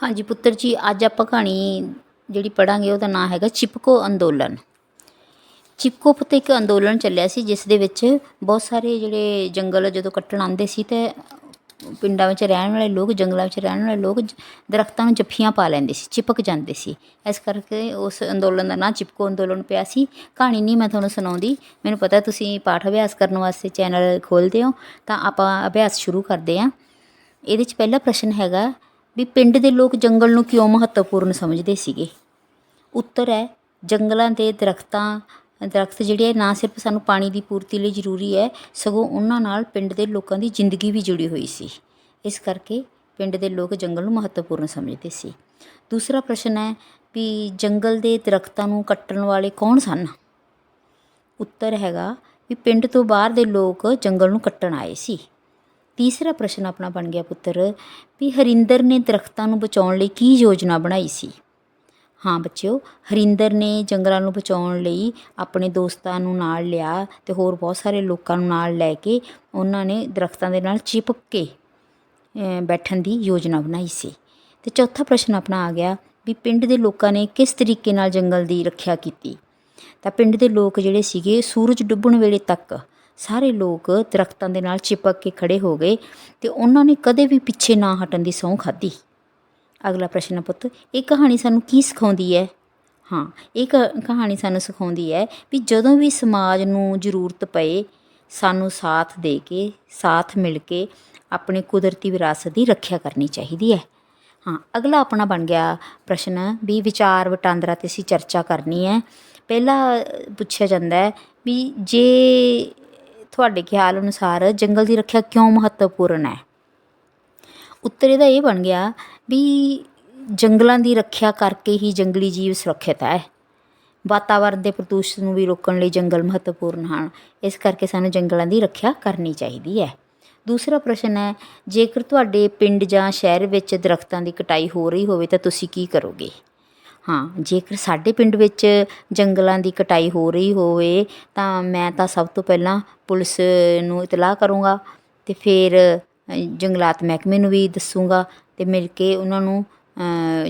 ਹਾਂਜੀ ਪੁੱਤਰ ਜੀ, ਅੱਜ ਆਪਾਂ ਕਹਾਣੀ ਜਿਹੜੀ ਪੜਾਂਗੇ ਉਹਦਾ ਨਾਮ ਹੈਗਾ ਚਿਪਕੋ ਅੰਦੋਲਨ। ਚਿਪਕੋ ਪੁੱਤ ਇੱਕ ਅੰਦੋਲਨ ਚੱਲਿਆ ਸੀ, ਜਿਸ ਦੇ ਵਿੱਚ ਬਹੁਤ ਸਾਰੇ ਜਿਹੜੇ ਜੰਗਲ ਜਦੋਂ ਕੱਟਣ ਆਉਂਦੇ ਸੀ ਤੇ ਪਿੰਡਾਂ ਵਿੱਚ ਰਹਿਣ ਵਾਲੇ ਲੋਕ, ਜੰਗਲਾਂ ਵਿੱਚ ਰਹਿਣ ਵਾਲੇ ਲੋਕ ਦਰਖਤਾਂ ਨੂੰ ਜੱਫੀਆਂ ਪਾ ਲੈਂਦੇ ਸੀ, ਚਿਪਕ ਜਾਂਦੇ ਸੀ। ਇਸ ਕਰਕੇ ਉਸ ਅੰਦੋਲਨ ਦਾ ਨਾਂ ਚਿਪਕੋ ਅੰਦੋਲਨ ਪਿਆ ਸੀ। ਕਹਾਣੀ ਨਹੀਂ ਮੈਂ ਤੁਹਾਨੂੰ ਸੁਣਾਉਂਦੀ, ਮੈਨੂੰ ਪਤਾ ਤੁਸੀਂ ਪਾਠ ਅਭਿਆਸ ਕਰਨ ਵਾਸਤੇ ਚੈਨਲ ਖੋਲ੍ਹਦੇ ਹੋ, ਤਾਂ ਆਪਾਂ ਅਭਿਆਸ ਸ਼ੁਰੂ ਕਰਦੇ ਹਾਂ। ਇਹਦੇ 'ਚ ਪਹਿਲਾ ਪ੍ਰਸ਼ਨ ਹੈਗਾ ਵੀ ਪਿੰਡ ਦੇ ਲੋਕ ਜੰਗਲ ਨੂੰ ਕਿਉਂ ਮਹੱਤਵਪੂਰਨ ਸਮਝਦੇ ਸੀਗੇ? ਉੱਤਰ ਹੈ, ਜੰਗਲਾਂ ਦੇ ਦਰਖਤਾਂ, ਦਰਖਤ ਜਿਹੜੇ ਆ, ਨਾ ਸਿਰਫ ਸਾਨੂੰ ਪਾਣੀ ਦੀ ਪੂਰਤੀ ਲਈ ਜ਼ਰੂਰੀ ਹੈ, ਸਗੋਂ ਉਹਨਾਂ ਨਾਲ ਪਿੰਡ ਦੇ ਲੋਕਾਂ ਦੀ ਜ਼ਿੰਦਗੀ ਵੀ ਜੁੜੀ ਹੋਈ ਸੀ। ਇਸ ਕਰਕੇ ਪਿੰਡ ਦੇ ਲੋਕ ਜੰਗਲ ਨੂੰ ਮਹੱਤਵਪੂਰਨ ਸਮਝਦੇ ਸੀ। ਦੂਸਰਾ ਪ੍ਰਸ਼ਨ ਹੈ ਵੀ ਜੰਗਲ ਦੇ ਦਰਖਤਾਂ ਨੂੰ ਕੱਟਣ ਵਾਲੇ ਕੌਣ ਸਨ? ਉੱਤਰ ਹੈਗਾ ਵੀ ਪਿੰਡ ਤੋਂ ਬਾਹਰ ਦੇ ਲੋਕ ਜੰਗਲ ਨੂੰ ਕੱਟਣ ਆਏ ਸੀ। ਤੀਸਰਾ ਪ੍ਰਸ਼ਨ ਆਪਣਾ ਬਣ ਗਿਆ ਪੁੱਤਰ, ਵੀ ਹਰਿੰਦਰ ਨੇ ਦਰਖਤਾਂ ਨੂੰ ਬਚਾਉਣ ਲਈ ਕੀ ਯੋਜਨਾ ਬਣਾਈ ਸੀ? ਹਾਂ ਬੱਚਿਓ, ਹਰਿੰਦਰ ਨੇ ਜੰਗਲਾਂ ਨੂੰ ਬਚਾਉਣ ਲਈ ਆਪਣੇ ਦੋਸਤਾਂ ਨੂੰ ਨਾਲ ਲਿਆ ਤੇ ਹੋਰ ਬਹੁਤ ਸਾਰੇ ਲੋਕਾਂ ਨੂੰ ਨਾਲ ਲੈ ਕੇ ਉਹਨਾਂ ਨੇ ਦਰਖਤਾਂ ਦੇ ਨਾਲ ਚਿਪਕ ਕੇ ਬੈਠਣ ਦੀ ਯੋਜਨਾ ਬਣਾਈ ਸੀ। ਤੇ ਚੌਥਾ ਪ੍ਰਸ਼ਨ ਆਪਣਾ ਆ ਗਿਆ, ਵੀ ਪਿੰਡ ਦੇ ਲੋਕਾਂ ਨੇ ਕਿਸ ਤਰੀਕੇ ਨਾਲ ਜੰਗਲ ਦੀ ਰੱਖਿਆ ਕੀਤੀ? ਤਾਂ ਪਿੰਡ ਦੇ ਲੋਕ ਜਿਹੜੇ ਸੀਗੇ ਸੂਰਜ ਡੁੱਬਣ ਵੇਲੇ ਤੱਕ ਸਾਰੇ ਲੋਕ ਦਰਖਤਾਂ ਦੇ ਨਾਲ ਚਿਪਕ ਕੇ ਖੜੇ ਹੋ ਗਏ ਤੇ ਉਹਨਾਂ ਨੇ ਕਦੇ ਵੀ ਪਿੱਛੇ ਨਾ ਹਟਣ ਦੀ ਸਹੁੰ ਖਾਧੀ। ਅਗਲਾ ਪ੍ਰਸ਼ਨ ਪੁੱਤ, ਇਹ ਕਹਾਣੀ ਸਾਨੂੰ ਕੀ ਸਿਖਾਉਂਦੀ ਹੈ? ਹਾਂ, ਇਹ ਕ- ਕਹਾਣੀ ਸਾਨੂੰ ਸਿਖਾਉਂਦੀ ਹੈ ਵੀ ਜਦੋਂ ਵੀ ਸਮਾਜ ਨੂੰ ਜ਼ਰੂਰਤ ਪਏ, ਸਾਨੂੰ ਸਾਥ ਦੇ ਕੇ, ਸਾਥ ਮਿਲ ਕੇ ਆਪਣੇ ਕੁਦਰਤੀ ਵਿਰਾਸਤ ਦੀ ਰੱਖਿਆ ਕਰਨੀ ਚਾਹੀਦੀ ਹੈ। ਹਾਂ, ਅਗਲਾ ਆਪਣਾ ਬਣ ਗਿਆ ਪ੍ਰਸ਼ਨ ਵੀ ਵਿਚਾਰ ਵਟਾਂਦਰਾ ਤੇ ਅਸੀਂ ਚਰਚਾ ਕਰਨੀ ਹੈ। ਪਹਿਲਾ ਪੁੱਛਿਆ ਜਾਂਦਾ ਹੈ ਵੀ ਜੇ ਤੁਹਾਡੇ ਖਿਆਲ ਅਨੁਸਾਰ ਜੰਗਲ ਦੀ ਰੱਖਿਆ ਕਿਉਂ ਮਹੱਤਵਪੂਰਨ ਹੈ? ਉੱਤਰ ਇਹਦਾ ਇਹ ਬਣ ਗਿਆ ਵੀ ਜੰਗਲਾਂ ਦੀ ਰੱਖਿਆ ਕਰਕੇ ਹੀ ਜੰਗਲੀ ਜੀਵ ਸੁਰੱਖਿਅਤ ਹੈ। ਵਾਤਾਵਰਣ ਦੇ ਪ੍ਰਦੂਸ਼ਣ ਨੂੰ ਵੀ ਰੋਕਣ ਲਈ ਜੰਗਲ ਮਹੱਤਵਪੂਰਨ ਹਨ। ਇਸ ਕਰਕੇ ਸਾਨੂੰ ਜੰਗਲਾਂ ਦੀ ਰੱਖਿਆ ਕਰਨੀ ਚਾਹੀਦੀ ਹੈ। ਦੂਸਰਾ ਪ੍ਰਸ਼ਨ ਹੈ, ਜੇਕਰ ਤੁਹਾਡੇ ਪਿੰਡ ਜਾਂ ਸ਼ਹਿਰ ਵਿੱਚ ਦਰਖਤਾਂ ਦੀ ਕਟਾਈ ਹੋ ਰਹੀ ਹੋਵੇ ਤਾਂ ਤੁਸੀਂ ਕੀ ਕਰੋਗੇ? ਹਾਂ, ਜੇਕਰ ਸਾਡੇ ਪਿੰਡ ਵਿੱਚ ਜੰਗਲਾਂ ਦੀ ਕਟਾਈ ਹੋ ਰਹੀ ਹੋਵੇ, ਤਾਂ ਮੈਂ ਤਾਂ ਸਭ ਤੋਂ ਪਹਿਲਾਂ ਪੁਲਿਸ ਨੂੰ ਇਤਲਾਹ ਕਰੂੰਗਾ ਅਤੇ ਫਿਰ ਜੰਗਲਾਤ ਮਹਿਕਮੇ ਨੂੰ ਵੀ ਦੱਸੂੰਗਾ ਅਤੇ ਮਿਲ ਕੇ ਉਹਨਾਂ ਨੂੰ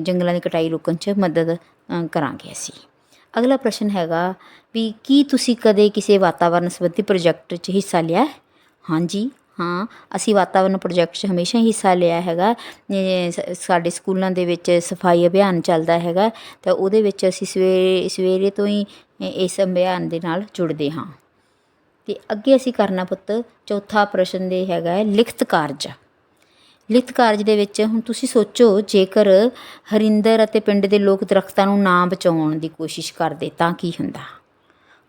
ਜੰਗਲਾਂ ਦੀ ਕਟਾਈ ਰੋਕਣ 'ਚ ਮਦਦ ਕਰਾਂਗੇ ਅਸੀਂ। ਅਗਲਾ ਪ੍ਰਸ਼ਨ ਹੈਗਾ ਵੀ ਕੀ ਤੁਸੀਂ ਕਦੇ ਕਿਸੇ ਵਾਤਾਵਰਨ ਸੰਬੰਧੀ ਪ੍ਰੋਜੈਕਟ 'ਚ ਹਿੱਸਾ ਲਿਆ ਹਾਂਜੀ ਹਾਂ, ਅਸੀਂ ਵਾਤਾਵਰਨ ਪ੍ਰੋਜੈਕਟ 'ਚ ਹਮੇਸ਼ਾ ਹੀ ਹਿੱਸਾ ਲਿਆ ਹੈਗਾ। ਸ- ਸਾਡੇ ਸਕੂਲਾਂ ਦੇ ਵਿੱਚ ਸਫ਼ਾਈ ਅਭਿਆਨ ਚੱਲਦਾ ਹੈਗਾ, ਤਾਂ ਉਹਦੇ ਵਿੱਚ ਅਸੀਂ ਸਵੇਰੇ ਸਵੇਰੇ ਤੋਂ ਹੀ ਇਸ ਅਭਿਆਨ ਦੇ ਨਾਲ ਜੁੜਦੇ ਹਾਂ। ਅਤੇ ਅੱਗੇ ਅਸੀਂ ਕਰਨਾ ਪੁੱਤ, ਚੌਥਾ ਪ੍ਰਸ਼ਨ ਦੇ ਹੈਗਾ ਲਿਖਤ ਕਾਰਜ। ਲਿਖਤ ਕਾਰਜ ਦੇ ਵਿੱਚ ਹੁਣ ਤੁਸੀਂ ਸੋਚੋ, ਜੇਕਰ ਹਰਿੰਦਰ ਅਤੇ ਪਿੰਡ ਦੇ ਲੋਕ ਦਰਖਤਾਂ ਨੂੰ ਨਾ ਬਚਾਉਣ ਦੀ ਕੋਸ਼ਿਸ਼ ਕਰਦੇ ਤਾਂ ਕੀ ਹੁੰਦਾ?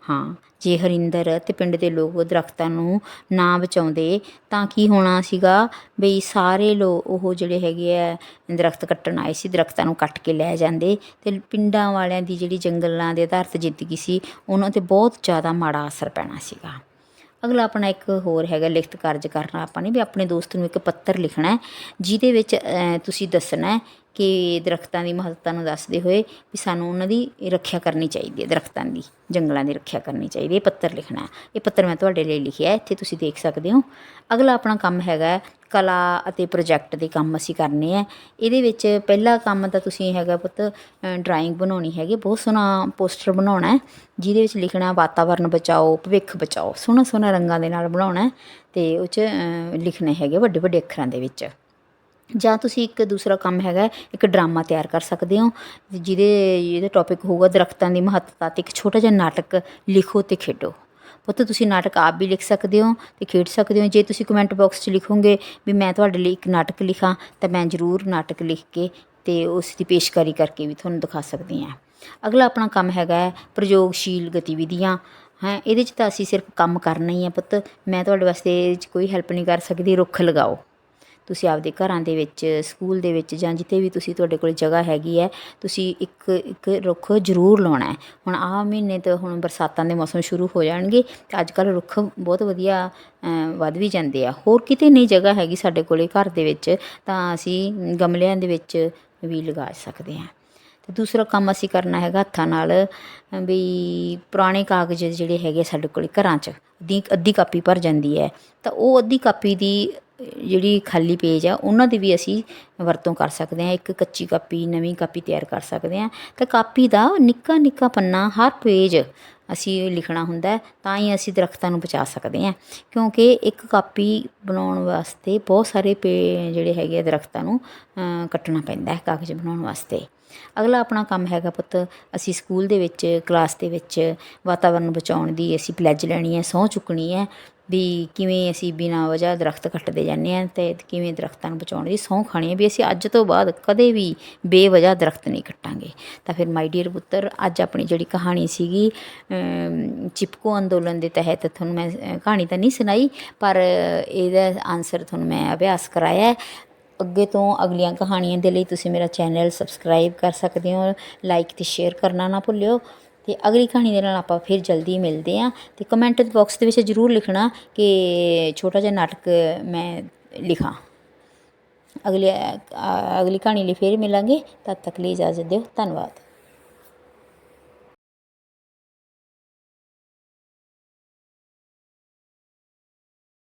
ਹਾਂ, ਜੇ ਹਰਿੰਦਰ ਅਤੇ ਪਿੰਡ ਦੇ ਲੋਕ ਦਰਖਤਾਂ ਨੂੰ ਨਾ ਬਚਾਉਂਦੇ, ਤਾਂ ਕੀ ਹੋਣਾ ਸੀਗਾ? ਬਈ ਸਾਰੇ ਲੋਕ ਉਹ ਜਿਹੜੇ ਹੈਗੇ ਆ, ਦਰਖਤ ਕੱਟਣ ਆਏ ਸੀ, ਦਰਖਤਾਂ ਨੂੰ ਕੱਟ ਕੇ ਲੈ ਜਾਂਦੇ ਤੇ ਪਿੰਡਾਂ ਵਾਲਿਆਂ ਦੀ ਜਿਹੜੀ ਜੰਗਲਾਂ ਦੇ ਆਧਾਰਿਤ ਜ਼ਿੰਦਗੀ ਸੀ, ਉਹਨਾਂ ਤੇ ਬਹੁਤ ਜ਼ਿਆਦਾ ਮਾੜਾ ਅਸਰ ਪੈਣਾ ਸੀਗਾ। ਅਗਲਾ ਆਪਣਾ ਇੱਕ ਹੋਰ ਹੈਗਾ ਲਿਖਤ ਕਾਰਜ ਕਰਨਾ ਆਪਾਂ ਨੇ, ਵੀ ਆਪਣੇ ਦੋਸਤ ਨੂੰ ਇੱਕ ਪੱਤਰ ਲਿਖਣਾ ਜਿਹਦੇ ਵਿੱਚ ਤੁਸੀਂ ਦੱਸਣਾ ਕਿ ਦਰਖਤਾਂ ਦੀ ਮਹੱਤਤਾ ਨੂੰ ਦੱਸਦੇ ਹੋਏ ਵੀ ਸਾਨੂੰ ਉਹਨਾਂ ਦੀ ਰੱਖਿਆ ਕਰਨੀ ਚਾਹੀਦੀ ਹੈ, ਦਰਖਤਾਂ ਦੀ, ਜੰਗਲਾਂ ਦੀ ਰੱਖਿਆ ਕਰਨੀ ਚਾਹੀਦੀ ਹੈ ਪੱਤਰ ਲਿਖਣਾ ਇਹ ਪੱਤਰ ਮੈਂ ਤੁਹਾਡੇ ਲਈ ਲਿਖਿਆ ਇੱਥੇ ਤੁਸੀਂ ਦੇਖ ਸਕਦੇ ਹੋ। ਅਗਲਾ ਆਪਣਾ ਕੰਮ ਹੈਗਾ ਕਲਾ ਅਤੇ ਪ੍ਰੋਜੈਕਟ ਦੇ ਕੰਮ ਅਸੀਂ ਕਰਨੇ ਆ ਇਹਦੇ ਵਿੱਚ ਪਹਿਲਾ ਕੰਮ ਤਾਂ ਤੁਸੀਂ ਹੈਗਾ ਪੁੱਤ ਡਰਾਇੰਗ ਬਣਾਉਣੀ ਹੈਗੀ, ਬਹੁਤ ਸੋਹਣਾ ਪੋਸਟਰ ਬਣਾਉਣਾ ਜਿਹਦੇ ਵਿੱਚ ਲਿਖਣਾ ਵਾਤਾਵਰਨ ਬਚਾਓ, ਭਵਿੱਖ ਬਚਾਓ ਸੋਹਣਾ ਸੋਹਣਾ ਰੰਗਾਂ ਦੇ ਨਾਲ ਬਣਾਉਣਾ ਹੈ ਤੇ ਉਹ 'ਚ ਲਿਖਣੇ ਹੈਗੇ ਵੱਡੇ ਵੱਡੇ ਅੱਖਰਾਂ ਦੇ ਵਿੱਚ। ਜਾਂ ਤੁਸੀਂ ਇੱਕ ਦੂਸਰਾ ਕੰਮ ਹੈਗਾ, ਇੱਕ ਡਰਾਮਾ ਤਿਆਰ ਕਰ ਸਕਦੇ ਹੋ, ਜਿਹਦੇ ਜਿਹਦੇ ਟੌਪਿਕ ਹੋਊਗਾ ਦਰਖਤਾਂ ਦੀ ਮਹੱਤਤਾ ਤੇ ਇੱਕ ਛੋਟਾ ਜਿਹਾ ਨਾਟਕ ਲਿਖੋ ਤੇ ਖੇਡੋ। ਪੁੱਤ, ਤੁਸੀਂ ਨਾਟਕ ਆਪ ਵੀ ਲਿਖ ਸਕਦੇ ਹੋ ਤੇ ਖੇਡ ਸਕਦੇ ਹੋ। ਜੇ ਤੁਸੀਂ ਕਮੈਂਟ ਬਾਕਸ 'ਚ ਲਿਖੋਗੇ ਵੀ ਮੈਂ ਤੁਹਾਡੇ ਲਈ ਇੱਕ ਨਾਟਕ ਲਿਖਾਂ, ਤਾਂ ਮੈਂ ਜ਼ਰੂਰ ਨਾਟਕ ਲਿਖ ਕੇ ਤੇ ਉਸ ਦੀ ਪੇਸ਼ਕਾਰੀ ਕਰਕੇ ਵੀ ਤੁਹਾਨੂੰ ਦਿਖਾ ਸਕਦੀ ਹਾਂ। ਅਗਲਾ ਆਪਣਾ ਕੰਮ ਹੈਗਾ ਹੈ ਪ੍ਰਯੋਗਸ਼ੀਲ ਗਤੀਵਿਧੀਆਂ। ਹੈ, ਇਹਦੇ 'ਚ ਤਾਂ ਅਸੀਂ ਸਿਰਫ ਕੰਮ ਕਰਨਾ ਹੀ ਹੈ ਪੁੱਤ। ਮੈਂ ਤੁਹਾਡੇ ਵਾਸਤੇ ਇਹ 'ਚ ਕੋਈ ਹੈਲਪ ਨਹੀਂ ਕਰ ਸਕਦੀ, ਰੁੱਖ ਲਗਾਓ। ਤੁਸੀਂ ਆਪਦੇ ਘਰਾਂ ਦੇ ਵਿੱਚ, ਸਕੂਲ ਦੇ ਵਿੱਚ ਜਾਂ ਜਿੱਥੇ ਵੀ ਤੁਸੀਂ ਤੁਹਾਡੇ ਕੋਲ ਜਗ੍ਹਾ ਹੈਗੀ ਹੈ, ਤੁਸੀਂ ਇੱਕ ਇੱਕ ਰੁੱਖ ਜ਼ਰੂਰ ਲਾਉਣਾ ਹੁਣ ਆਹ ਮਹੀਨੇ ਤੋਂ ਹੁਣ ਬਰਸਾਤਾਂ ਦੇ ਮੌਸਮ ਸ਼ੁਰੂ ਹੋ ਜਾਣਗੇ, ਤੇ ਅੱਜ ਕੱਲ੍ਹ ਰੁੱਖ ਬਹੁਤ ਵਧੀਆ ਵੱਧ ਵੀ ਜਾਂਦੇ ਆ। ਹੋਰ ਕਿਤੇ ਨਹੀਂ ਜਗ੍ਹਾ ਹੈਗੀ ਸਾਡੇ ਕੋਲੇ ਘਰ ਦੇ ਵਿੱਚ, ਤਾਂ ਅਸੀਂ ਗਮਲਿਆਂ ਦੇ ਵਿੱਚ ਵੀ ਲਗਾ ਸਕਦੇ ਹਾਂ। ਤੇ ਦੂਸਰਾ ਕੰਮ ਅਸੀਂ ਕਰਨਾ ਹੈਗਾ ਹੱਥਾਂ ਨਾਲ, ਵੀ ਪੁਰਾਣੇ ਕਾਗਜ਼ ਜਿਹੜੇ ਹੈਗੇ ਸਾਡੇ ਕੋਲ ਘਰਾਂ 'ਚ ਅੱਧੀ ਅੱਧੀ ਕਾਪੀ ਭਰ ਜਾਂਦੀ ਹੈ। ਤਾਂ ਉਹ ਅੱਧੀ ਕਾਪੀ ਦੀ ਜਿਹੜੀ ਖਾਲੀ ਪੇਜ ਆ, ਉਹਨਾਂ ਦੀ ਵੀ ਅਸੀਂ ਵਰਤੋਂ ਕਰ ਸਕਦੇ ਹਾਂ। ਇੱਕ ਕੱਚੀ ਕਾਪੀ, ਨਵੀਂ ਕਾਪੀ ਤਿਆਰ ਕਰ ਸਕਦੇ ਹਾਂ। ਤਾਂ ਕਾਪੀ ਦਾ ਨਿੱਕਾ ਨਿੱਕਾ ਪੰਨਾ ਹਰ ਪੇਜ ਅਸੀਂ ਲਿਖਣਾ ਹੁੰਦਾ ਤਾਂ ਹੀ ਅਸੀਂ ਦਰਖਤਾਂ ਨੂੰ ਬਚਾ ਸਕਦੇ ਹਾਂ। ਕਿਉਂਕਿ ਇੱਕ ਕਾਪੀ ਬਣਾਉਣ ਵਾਸਤੇ ਬਹੁਤ ਸਾਰੇ ਪੇ, ਜਿਹੜੇ ਹੈਗੇ ਆ ਦਰਖਤਾਂ ਨੂੰ ਕੱਟਣਾ ਪੈਂਦਾ ਹੈ ਕਾਗਜ਼ ਬਣਾਉਣ ਵਾਸਤੇ। ਅਗਲਾ ਆਪਣਾ ਕੰਮ ਹੈਗਾ ਪੁੱਤ, ਅਸੀਂ ਸਕੂਲ ਦੇ ਵਿੱਚ, ਕਲਾਸ ਦੇ ਵਿੱਚ ਵਾਤਾਵਰਨ ਬਚਾਉਣ ਦੀ, ਅਸੀਂ ਪਲੈਜ ਲੈਣੀ ਹੈ, ਸਹੁੰ ਚੁੱਕਣੀ ਹੈ। ਵੀ ਕਿਵੇਂ ਅਸੀਂ ਬਿਨਾਂ ਵਜ੍ਹਾ ਦਰਖਤ ਕੱਟਦੇ ਜਾਂਦੇ ਹਾਂ ਅਤੇ ਕਿਵੇਂ ਦਰਖਤਾਂ ਨੂੰ ਬਚਾਉਣ ਦੀ ਸਹੁੰ ਖਾਣੀ ਹੈ ਵੀ ਅਸੀਂ ਅੱਜ ਤੋਂ ਬਾਅਦ ਕਦੇ ਵੀ ਬੇਵਜ੍ਹਾ ਦਰਖਤ ਨਹੀਂ ਕੱਟਾਂਗੇ। ਤਾਂ ਫਿਰ ਮਾਈ ਡੀਅਰ ਪੁੱਤਰ, ਅੱਜ ਆਪਣੀ ਜਿਹੜੀ ਕਹਾਣੀ ਸੀਗੀ ਚਿਪਕੋ ਅੰਦੋਲਨ ਦੇ ਤਹਿਤ ਤੁਹਾਨੂੰ ਮੈਂ ਕਹਾਣੀ ਤਾਂ ਨਹੀਂ ਸੁਣਾਈ, ਪਰ ਇਹਦਾ ਆਨਸਰ ਤੁਹਾਨੂੰ ਮੈਂ ਅਭਿਆਸ ਕਰਾਇਆ ਅੱਗੇ ਤੋਂ ਅਗਲੀਆਂ ਕਹਾਣੀਆਂ ਦੇ ਲਈ ਤੁਸੀਂ ਮੇਰਾ ਚੈਨਲ ਸਬਸਕ੍ਰਾਈਬ ਕਰ ਸਕਦੇ ਹੋ ਲਾਈਕ ਤੇ ਸ਼ੇਅਰ ਕਰਨਾ ਨਾ ਭੁੱਲਿਓ। ਅਤੇ ਅਗਲੀ ਕਹਾਣੀ ਦੇ ਨਾਲ ਆਪਾਂ ਫਿਰ ਜਲਦੀ ਮਿਲਦੇ ਹਾਂ ਅਤੇ ਕਮੈਂਟ ਬਾਕਸ ਦੇ ਵਿੱਚ ਜ਼ਰੂਰ ਲਿਖਣਾ ਕਿ ਛੋਟਾ ਜਿਹਾ ਨਾਟਕ ਮੈਂ ਲਿਖਾਂ। ਅਗਲੀ ਅਗਲੀ ਕਹਾਣੀ ਲਈ ਫਿਰ ਮਿਲਾਂਗੇ, ਤਦ ਤੱਕ ਲਈ ਇਜਾਜ਼ਤ ਦਿਓ, ਧੰਨਵਾਦ।